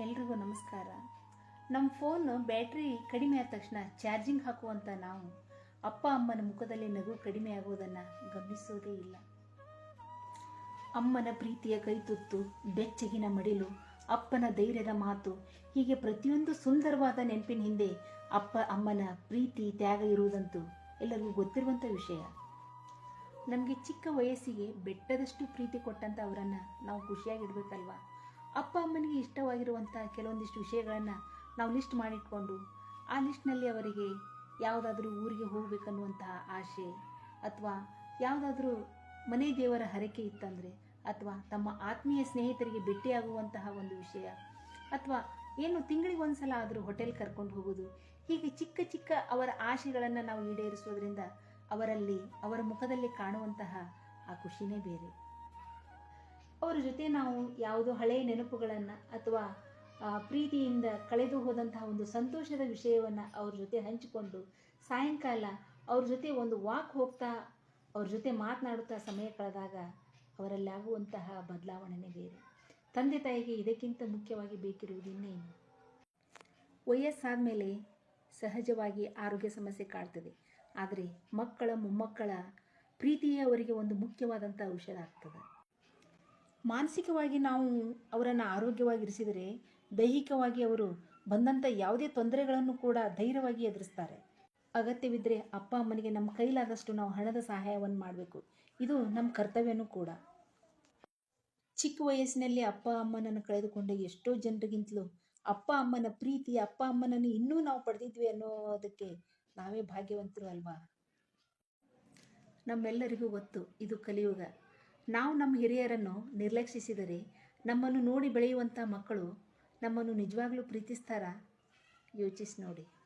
ಎಲ್ರಿಗೂ ನಮಸ್ಕಾರ. ನಮ್ಮ ಫೋನ್ ಬ್ಯಾಟ್ರಿ ಕಡಿಮೆ ಆದ ತಕ್ಷಣ ಚಾರ್ಜಿಂಗ್ ಹಾಕುವಂಥ ನಾವು ಅಪ್ಪ ಅಮ್ಮನ ಮುಖದಲ್ಲಿ ನಗು ಕಡಿಮೆ ಆಗೋದನ್ನು ಗಮನಿಸೋದೇ ಇಲ್ಲ. ಅಮ್ಮನ ಪ್ರೀತಿಯ ಕೈತುತ್ತು ಬೆಚ್ಚಗಿನ ಮಡಿಲು, ಅಪ್ಪನ ಧೈರ್ಯದ ಮಾತು, ಹೀಗೆ ಪ್ರತಿಯೊಂದು ಸುಂದರವಾದ ನೆನಪಿನ ಹಿಂದೆ ಅಪ್ಪ, ಅಮ್ಮನ ಪ್ರೀತಿ, ತ್ಯಾಗ ಇರುವುದಂತೂ ಎಲ್ಲರಿಗೂ ಗೊತ್ತಿರುವಂಥ ವಿಷಯ. ನಮಗೆ ಚಿಕ್ಕ ವಯಸ್ಸಿಗೆ ಬೆಟ್ಟದಷ್ಟು ಪ್ರೀತಿ ಕೊಟ್ಟಂಥ ಅವರನ್ನು ನಾವು ಖುಷಿಯಾಗಿಡ್ಬೇಕಲ್ವಾ? ಅಪ್ಪ ಅಮ್ಮನಿಗೆ ಇಷ್ಟವಾಗಿರುವಂಥ ಕೆಲವೊಂದಿಷ್ಟು ವಿಷಯಗಳನ್ನು ನಾವು ಲಿಸ್ಟ್ ಮಾಡಿಟ್ಕೊಂಡು ಆ ಲಿಸ್ಟ್ನಲ್ಲಿ ಅವರಿಗೆ ಯಾವುದಾದ್ರೂ ಊರಿಗೆ ಹೋಗಬೇಕನ್ನುವಂತಹ ಆಸೆ ಅಥವಾ ಯಾವುದಾದ್ರೂ ಮನೆ ದೇವರ ಹರಕೆ ಇತ್ತಂದರೆ ಅಥವಾ ತಮ್ಮ ಆತ್ಮೀಯ ಸ್ನೇಹಿತರಿಗೆ ಭೇಟಿಯಾಗುವಂತಹ ಒಂದು ವಿಷಯ ಅಥವಾ ಏನು ತಿಂಗಳಿಗೆ ಒಂದ್ಸಲ ಆದರೂ ಹೋಟೆಲ್ ಕರ್ಕೊಂಡು ಹೋಗೋದು ಹೀಗೆ ಚಿಕ್ಕ ಚಿಕ್ಕ ಅವರ ಆಶೆಗಳನ್ನು ನಾವು ಈಡೇರಿಸೋದ್ರಿಂದ ಅವರಲ್ಲಿ, ಅವರ ಮುಖದಲ್ಲಿ ಕಾಣುವಂತಹ ಆ ಖುಷಿನೇ ಬೇರೆ. ಅವರ ಜೊತೆ ನಾವು ಯಾವುದೋ ಹಳೆಯ ನೆನಪುಗಳನ್ನು ಅಥವಾ ಪ್ರೀತಿಯಿಂದ ಕಳೆದು ಹೋದಂತಹ ಒಂದು ಸಂತೋಷದ ವಿಷಯವನ್ನು ಅವ್ರ ಜೊತೆ ಹಂಚಿಕೊಂಡು ಸಾಯಂಕಾಲ ಅವ್ರ ಜೊತೆ ಒಂದು ವಾಕ್ ಹೋಗ್ತಾ, ಅವ್ರ ಜೊತೆ ಮಾತನಾಡುತ್ತಾ ಸಮಯ ಕಳೆದಾಗ ಅವರಲ್ಲಿ ಆಗುವಂತಹ ಬದಲಾವಣೆನೇ ಬೇರೆ ತಂದೆ ತಾಯಿಗೆ ಇದಕ್ಕಿಂತ ಮುಖ್ಯವಾಗಿ ಬೇಕಿರುವುದು ಇನ್ನೇನು? ವಯಸ್ಸಾದ ಮೇಲೆ ಸಹಜವಾಗಿ ಆರೋಗ್ಯ ಸಮಸ್ಯೆ ಕಾಡ್ತದೆ. ಆದರೆ ಮಕ್ಕಳ, ಮೊಮ್ಮಕ್ಕಳ ಪ್ರೀತಿಯೇ ಅವರಿಗೆ ಒಂದು ಮುಖ್ಯವಾದಂಥ ಔಷಧ ಆಗ್ತದೆ. ಮಾನಸಿಕವಾಗಿ ನಾವು ಅವರನ್ನು ಆರೋಗ್ಯವಾಗಿರಿಸಿದರೆ ದೈಹಿಕವಾಗಿ ಅವರು ಬಂದಂಥ ಯಾವುದೇ ತೊಂದರೆಗಳನ್ನು ಕೂಡ ಧೈರ್ಯವಾಗಿ ಎದುರಿಸ್ತಾರೆ. ಅಗತ್ಯವಿದ್ದರೆ ಅಪ್ಪ ಅಮ್ಮನಿಗೆ ನಮ್ಮ ಕೈಲಾದಷ್ಟು ನಾವು ಹಣದ ಸಹಾಯವನ್ನು ಮಾಡಬೇಕು. ಇದು ನಮ್ಮ ಕರ್ತವ್ಯನೂ ಕೂಡ. ಚಿಕ್ಕ ವಯಸ್ಸಿನಲ್ಲಿ ಅಪ್ಪ ಅಮ್ಮನನ್ನು ಕಳೆದುಕೊಂಡ ಎಷ್ಟೋ ಜನರಿಗಿಂತಲೂ ಅಪ್ಪ ಅಮ್ಮನ ಪ್ರೀತಿ, ಅಪ್ಪ ಅಮ್ಮನನ್ನು ಇನ್ನೂ ನಾವು ಪಡೆದಿದ್ವಿ ಅನ್ನೋದಕ್ಕೆ ನಾವೇ ಭಾಗ್ಯವಂತರು ಅಲ್ವಾ? ನಮ್ಮೆಲ್ಲರಿಗೂ ಗೊತ್ತು, ಇದು ಕಲಿಯುಗ. ನಾವು ನಮ್ಮ ಹಿರಿಯರನ್ನು ನಿರ್ಲಕ್ಷಿಸಿದರೆ ನಮ್ಮನ್ನು ನೋಡಿ ಬೆಳೆಯುವಂಥ ಮಕ್ಕಳು ನಮ್ಮನ್ನು ನಿಜವಾಗ್ಲೂ ಪ್ರೀತಿಸ್ತಾರಾ? ಯೋಚಿಸಿ ನೋಡಿ.